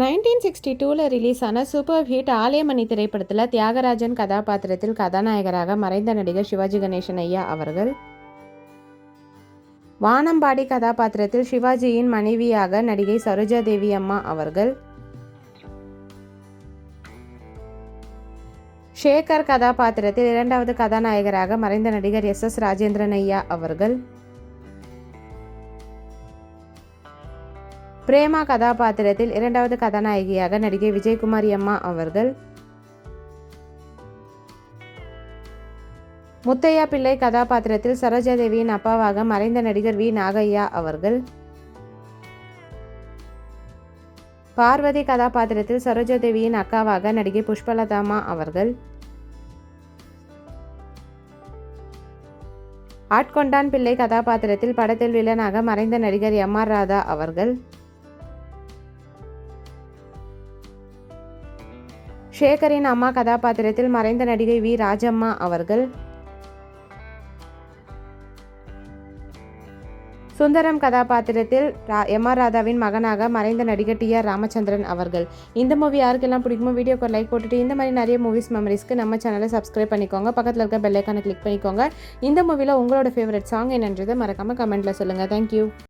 Nineteen sixty டூவில் release ஆன super hit Alayamani திரைப்படத்தில் தியாகராஜன் கதாபாத்திரத்தில் கதாநாயகராக மறைந்த நடிகர் சிவாஜி கணேசன் ஐயா அவர்கள். வானம்பாடி கதாபாத்திரத்தில் சிவாஜியின் மனைவியாக நடிகை சரோஜா தேவி அம்மா அவர்கள். ஷேகர் கதாபாத்திரத்தில் இரண்டாவது கதாநாயகராக மறைந்த நடிகர் எஸ் எஸ் ராஜேந்திரன் ஐயா அவர்கள். பிரேமா கதாபாத்திரத்தில் இரண்டாவது கதாநாயகியாக நடிகை விஜயகுமாரி அம்மா அவர்கள். முத்தையா பிள்ளை கதாபாத்திரத்தில் சரோஜாதேவியின் அப்பாவாக மறைந்த நடிகர் வி. நாகையா அவர்கள். பார்வதி கதாபாத்திரத்தில் சரோஜாதேவியின் அக்காவாக நடிகை புஷ்பலதாமா அவர்கள். ஆட்கொண்டான் பிள்ளை கதாபாத்திரத்தில் படத்தில் வில்லனாக மறைந்த நடிகர் எம். ஆர். ராதா அவர்கள். ஷேகரின் அம்மா கதாபாத்திரத்தில் மறைந்த நடிகை வி. ராஜம்மா அவர்கள். சுந்தரம் கதாபாத்திரத்தில் ரா எம். ஆர். ராதாவின் மகனாக மறைந்த நடிகர் டி. ஆர். ராமச்சந்திரன் அவர்கள். இந்த மூவி யாருக்கெல்லாம் பிடிக்குமோ வீடியோக்கு லைக் போட்டுட்டு இந்த மாதிரி நிறைய மூவிஸ் மெமரிஸ்க்கு நம்ம சேனலை சப்ஸ்கிரைப் பண்ணிக்கோங்க. பக்கத்தில் இருக்க பெல்லைக்கான கிளிக் பண்ணிக்கோங்க. இந்த மூவியில் உங்களோட ஃபேவரட் சாங் என்னன்றதை மறக்காமல் கமெண்ட்டில் சொல்லுங்கள் தேங்க்யூ